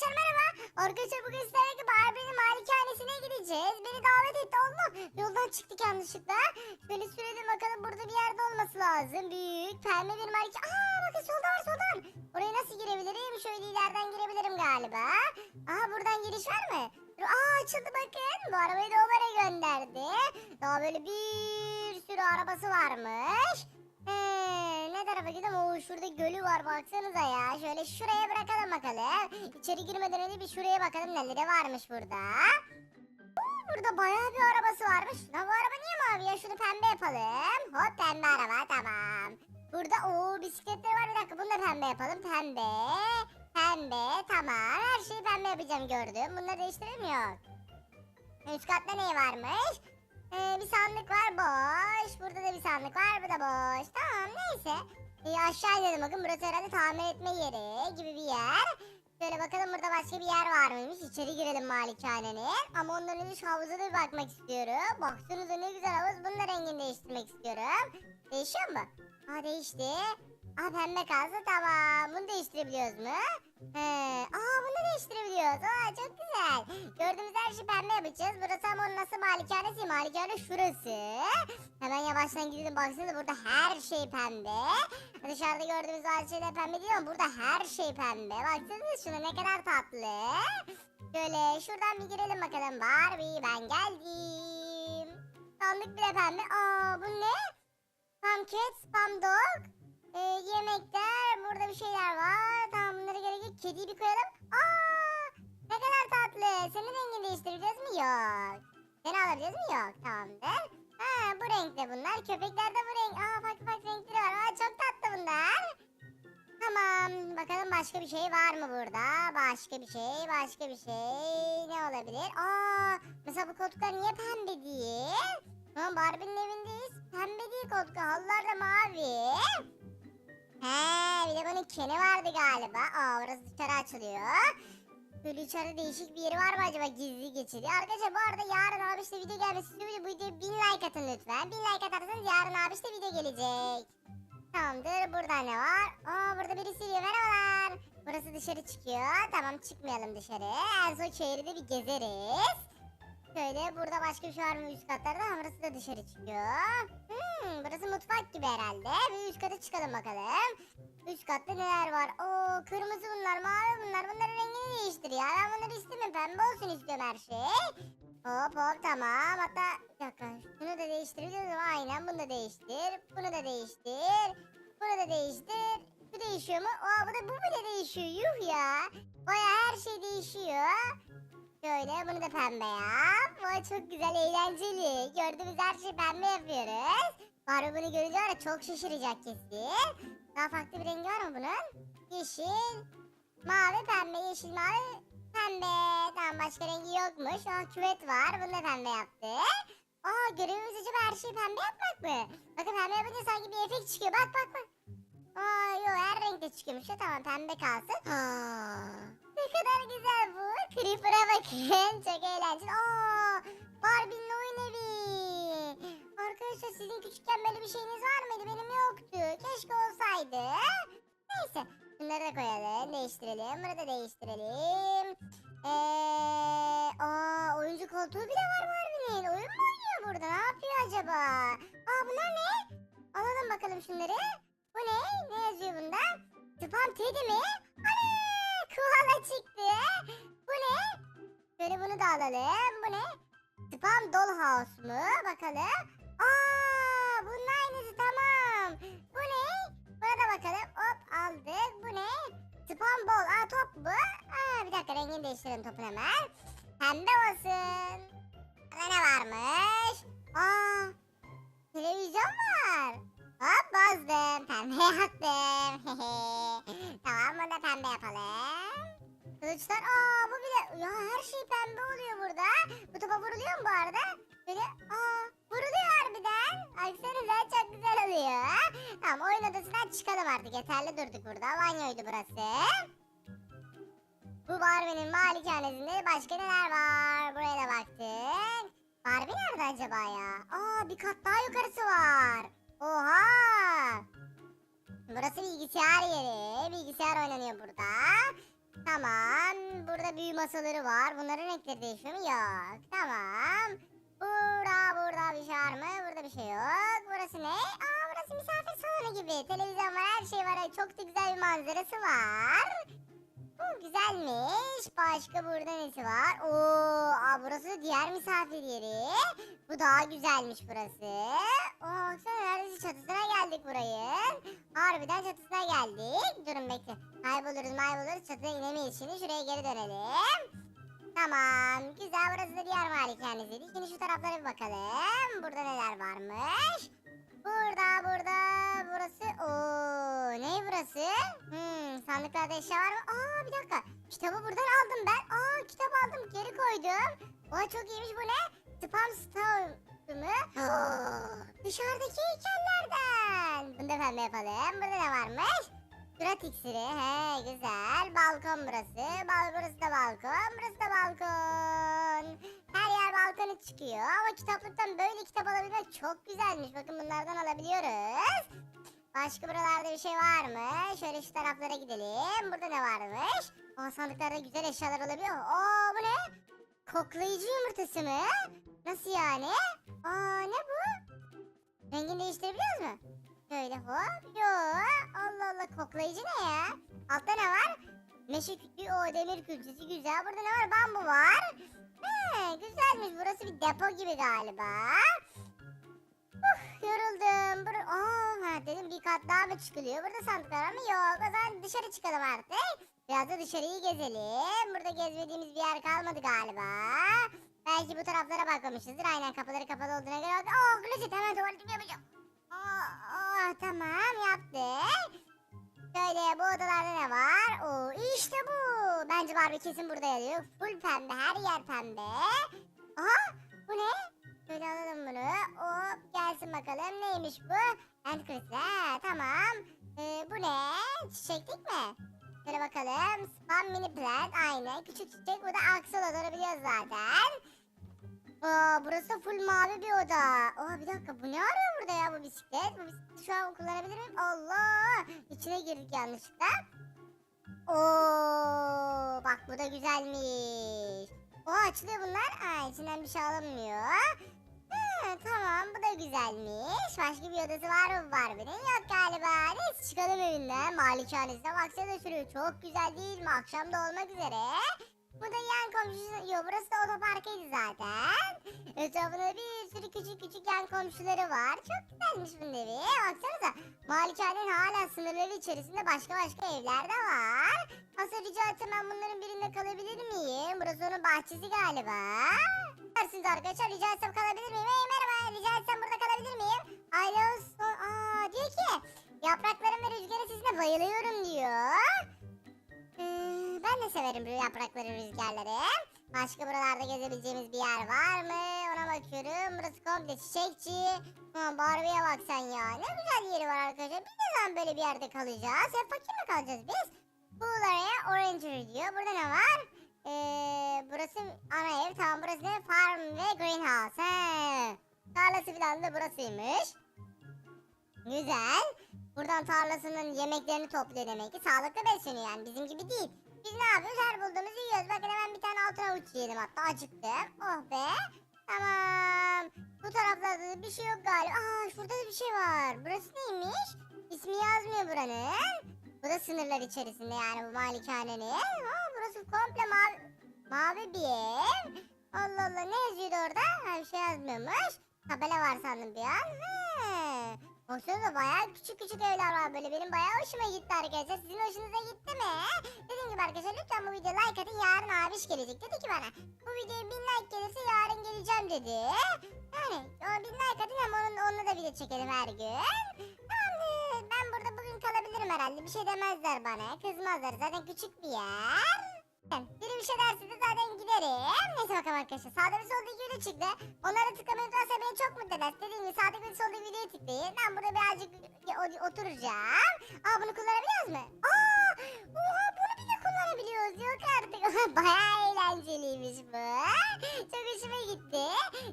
Arkadaşlar merhaba. Arkadaşlar bugün sizlerle Barbie'nin malikanesine gideceğiz. Beni davet etti Allah. Yoldan çıktık yanlışlıkla. Şöyle sürelim bakalım burada bir yerde olması lazım. Büyük pembe bir malikane. Aa bakın solda var solda. Oraya nasıl girebilirim? Şöyle ileriden girebilirim galiba. Aha buradan giriş var mı? Aa açıldı bakın. Bu arabayı da o bana gönderdi. Daha böyle bir sürü arabası varmış. Ee, ne tarafa gidelim? Oo şurada gölü var baksanıza ya. Şöyle şuraya bırakalım bakalım. İçeri girmeden önce bir şuraya bakalım neleri varmış burada. Oo, burada bayağı bir arabası varmış. Ya bu araba niye mavi ya? Şunu pembe yapalım. Hop pembe araba tamam. Burada o bisikletleri var bir dakika bunu da pembe yapalım. Pembe, pembe tamam. Her şeyi pembe yapacağım gördüm. Bunları değiştirelim yok. Üst katta ne varmış? Ee, bir sandık var boş. Burada da bir sandık var. Bu da boş. Tamam neyse. Ee, aşağı inelim bakın. Burası herhalde tamir etme yeri gibi bir yer. Şöyle bakalım burada başka bir yer var mıymış. İçeri girelim malikanenin. Ama ondan önce şu havuza da bir bakmak istiyorum. Baksanıza ne güzel havuz. Bunun da rengini değiştirmek istiyorum. Değişiyor mu? Ha değişti. Aa pembe kalsa tamam. Bunu değiştirebiliyoruz mu? He. Aa bunu değiştirebiliyoruz. Aa çok güzel. Gördüğümüz her şeyi pembe yapacağız. Burası ama onun nasıl malikanesi? Malikane şurası. Hemen yavaştan gidelim baksanıza burada her şey pembe. Dışarıda gördüğümüz her şey de pembe değil ama burada her şey pembe. Baksanıza şuna ne kadar tatlı. Şöyle şuradan bir girelim bakalım. Barbie ben geldim. Sandık bile pembe. Aa bu ne? Pam cat, pam dog. Ee, yemekler, burada bir şeyler var. Tamam bunları gerek yok. Kediyi bir koyalım. Aa, ne kadar tatlı. Senin rengini değiştirebiliriz mi? Yok. Seni alabiliriz mi? Yok. Tamamdır. Ha, bu renkte bunlar. Köpekler de bu renk. Aa, farklı farklı renkleri var. Aa, çok tatlı bunlar. Tamam. Bakalım başka bir şey var mı burada? Başka bir şey, başka bir şey. Ne olabilir? Aa, mesela bu koltuklar niye pembe değil? Tamam Barbie'nin evindeyiz. Pembe değil koltuk. Halılar da mavi. Keni vardı galiba. Aa, orası dışarı açılıyor. Böyle içeride değişik bir yeri var mı acaba gizli geçidi? Arkadaşlar bu arada yarın abi işte video gelmesi istiyor. Bu videoya 1000 like atın lütfen. 1000 like atarsanız yarın abi işte video gelecek. Tamamdır. Burada ne var? Aa burada birisi diyor. Merhabalar. Burası dışarı çıkıyor. Tamam çıkmayalım dışarı. Son şehri de bir gezeriz. Şöyle burada başka bir şey var mı üst katlarda? Burası da dışarı çıkıyor. Hmm, burası mutfak gibi herhalde. Bir üst kata çıkalım bakalım. Üst katta neler var? Oo kırmızı bunlar, mavi bunlar. Bunların rengini değiştir ya. Ben bunları istemiyorum. Pembe olsun istiyorum her şey. Hop hop tamam. Hatta bir dakika. Şunu da değiştirebiliriz mi? Aynen bunu da değiştir. Bunu da değiştir. Bunu da değiştir. Bu değişiyor mu? Aa bu da bu bile değişiyor. Yuh ya. Baya her şey değişiyor. Şöyle bunu da pembe yap. Bu çok güzel, eğlenceli. Gördüğümüz her şeyi pembe yapıyoruz. Barbie bunu görünce var ya çok şaşıracak kesin. Daha farklı bir rengi var mı bunun? Yeşil, mavi, pembe, yeşil, mavi, pembe. Tamam başka rengi yokmuş. Aa küvet var. Bunu da pembe yaptı. Aa görevimiz acaba her şeyi pembe yapmak mı? Bakın pembe yapınca sanki bir efekt çıkıyor. Bak bak bak. Aa yok her renkte çıkıyormuş. Ya, tamam pembe kalsın. Aa, ne kadar güzel bu. Creeper'a bakın. Çok eğlenceli. Aa Barbie'nin oyun evi. Arkadaşlar sizin küçükken böyle bir şeyiniz var mıydı? Benim yoktu. Keşke olsaydı. Neyse. Bunları da koyalım. Değiştirelim. Bunu da değiştirelim. Eee, aa, oyuncu koltuğu bile var Barbie'nin. Oyun mu oynuyor burada? Ne yapıyor acaba? Aa bunlar ne? Alalım bakalım şunları. Bu ne? Ne yazıyor bunda? Spam Teddy mi? Ana! Koala çıktı. Bu ne? Şöyle bunu da alalım. Bu ne? Spam Dollhouse mu? Bakalım. Aa, bunun aynısı tamam. Bu ne? Buna bakalım. Hop aldık. Bu ne? Spam. Aa top bu. Aa, bir dakika rengini değiştirelim topun hemen. Pembe olsun. Burada ne varmış? Aa, oyun odasından çıkalım artık yeterli durduk burada. Banyoydu burası. Bu Barbie'nin malikanesinde başka neler var? Buraya da baktık. Barbie nerede acaba ya? Aa bir kat daha yukarısı var. Oha! Burası bilgisayar yeri. Bilgisayar oynanıyor burada. Tamam. Burada büyü masaları var. Bunların renkleri değişiyor mu? Yok. Tamam. Burada burada bir şey var mı? Burada bir şey yok. Burası ne? Aa burası misafir salonu gibi. Televizyon var her şey var. Çok da güzel bir manzarası var. Bu güzelmiş. Başka burada nesi var? Oo, aa, burası diğer misafir yeri. Bu daha güzelmiş burası. Oo, sen neredeyse çatısına geldik burayın. Harbiden çatısına geldik. Durun bekle. Kayboluruz mayboluruz çatıya inemeyiz şimdi. Şuraya geri dönelim. Tamam. Güzel burası da diğer malikanesiydi. Şimdi şu taraflara bir bakalım. Burada neler varmış? Burası. Oo, ne burası? Hmm, sandıklarda eşya var mı? Aa bir dakika. Kitabı buradan aldım ben. Aa kitap aldım geri koydum. Oha çok iyiymiş bu ne? Spam Stone mı? Dışarıdaki heykellerden. Bunu da pembe yapalım. Burada ne varmış? Surat iksiri. He güzel. Balkon burası. Bal burası da balkon. Burası da balkon. Her yer balkona çıkıyor. Ama kitaplıktan böyle kitap alabilmek çok güzelmiş. Bakın bunlardan alabiliyoruz. Başka buralarda bir şey var mı? Şöyle şu taraflara gidelim. Burada ne varmış? Aa sandıklarda güzel eşyalar olabiliyor. Aa bu ne? Koklayıcı yumurtası mı? Nasıl yani? Aa ne bu? Rengini değiştirebiliyoruz mu? Şöyle hop. Yo. Allah Allah koklayıcı ne ya? Altta ne var? Meşe kütüğü o demir külçesi güzel. Burada ne var? Bambu var. He, güzelmiş. Burası bir depo gibi galiba. Yoruldum. Bur Aa, dedim bir kat daha mı çıkılıyor? Burada sandıklar var mı? Yok. O zaman dışarı çıkalım artık. Biraz da dışarıyı gezelim. Burada gezmediğimiz bir yer kalmadı galiba. Belki bu taraflara bakmamışızdır. Aynen kapıları kapalı olduğuna göre. Oh, klozet hemen tuvaletimi yapacağım. Aa, aa, tamam yaptık. Şöyle bu odalarda ne var? Oo, işte bu. Bence Barbie kesin burada yatıyor. Full pembe, her yer pembe. Aha, bu ne? Şöyle alalım bunu. Hop, gelsin bakalım. Neymiş bu? Hand. Tamam. Ee, bu ne? Çiçeklik mi? Şöyle bakalım. Spam mini plant. Aynen. Küçük çiçek. Bu da aksoloz. Onu biliyoruz zaten. Aa, burası full mavi bir oda. Aa, bir dakika. Bu ne arıyor burada ya bu bisiklet? Bu bisikleti şu an kullanabilir miyim? Allah! İçine girdik yanlışlıkla. Oo, bak bu da güzelmiş. O açılıyor bunlar. Aa, içinden bir şey alınmıyor. Tamam bu da güzelmiş. Başka bir odası var mı Barbie'nin? Yok galiba. Neyse çıkalım evinden. Malikanesine baksana şuraya. Çok güzel değil mi? Akşam da olmak üzere. Bu da yan komşusu. Yok burası da otoparkıydı zaten. Etrafında bir sürü küçük küçük yan komşuları var. Çok güzelmiş bunun evi. Baksanıza. Malikanenin hala sınırları içerisinde başka başka evler de var. Rica etsem ben bunların birinde kalabilir miyim? Burası onun bahçesi galiba. Dersiniz arkadaşlar rica etsem kalabilir miyim? Hey merhaba rica etsem burada kalabilir miyim? Alo aa diyor ki yaprakların ve rüzgarın sesine bayılıyorum diyor. Ee, ben de severim bu yaprakları rüzgarları. Başka buralarda gezebileceğimiz bir yer var mı? Ona bakıyorum. Burası komple çiçekçi. Ha, Barbie'ye bak sen ya. Ne güzel yeri var arkadaşlar. Biz ne zaman böyle bir yerde kalacağız? Hep fakir mi kalacağız biz? Buğularaya Orangery diyor. Burada ne var? Ee, burası ana ev. Tamam burası ne? Farm ve greenhouse. Tarlası falan da burasıymış. Güzel. Buradan tarlasının yemeklerini topluyor demek ki. Sağlıklı besleniyor yani bizim gibi değil. Biz ne yapıyoruz? Her bulduğumuzu yiyoruz. Bakın hemen bir tane altın avuç yiyelim hatta. Acıktım. Oh be. Tamam. Bu taraflarda da bir şey yok galiba. Aa şurada da bir şey var. Burası neymiş? İsmi yazmıyor buranın. Bu da sınırlar içerisinde yani bu malikanenin. Burası komple mavi, mavi bir ev. Allah Allah ne yazıyordu orada? Ha, bir şey yazmıyormuş. Tabela var sandım bir an. He. Baksanıza bayağı küçük küçük evler var böyle. Benim bayağı hoşuma gitti arkadaşlar. Sizin hoşunuza gitti mi? Dediğim gibi arkadaşlar lütfen bu videoya like atın. Yarın abiş gelecek. Dedi ki bana bu videoya bin like gelirse yarın geleceğim dedi. Yani o bin like atın hem onun, onunla da video çekelim her gün. Tamamdır. Ben burada bugün kalabilirim herhalde. Bir şey demezler bana. Kızmazlar. Zaten küçük bir yer. Biri bir şey derse de zaten giderim. Neyse bakalım arkadaşlar. Sağda bir solda iki video çıktı. Onlara tıklamayı unutmazsa beni çok mutlu eder. Dediğim gibi sağda bir solda videoyu tıklayın. Ben burada birazcık oturacağım. Aa bunu kullanabiliyoruz mu? Aa! Oha bunu bile kullanabiliyoruz. Yok artık. Bayağı eğlenceliymiş bu. Çok hoşuma gitti.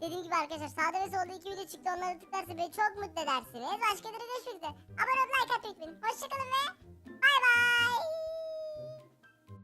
Dediğim gibi arkadaşlar sağda ve solda iki video çıktı. Onları tıklarsa beni çok mutlu edersiniz. Başka bir görüşmek üzere. Abone olup like atmayı unutmayın. Hoşçakalın ve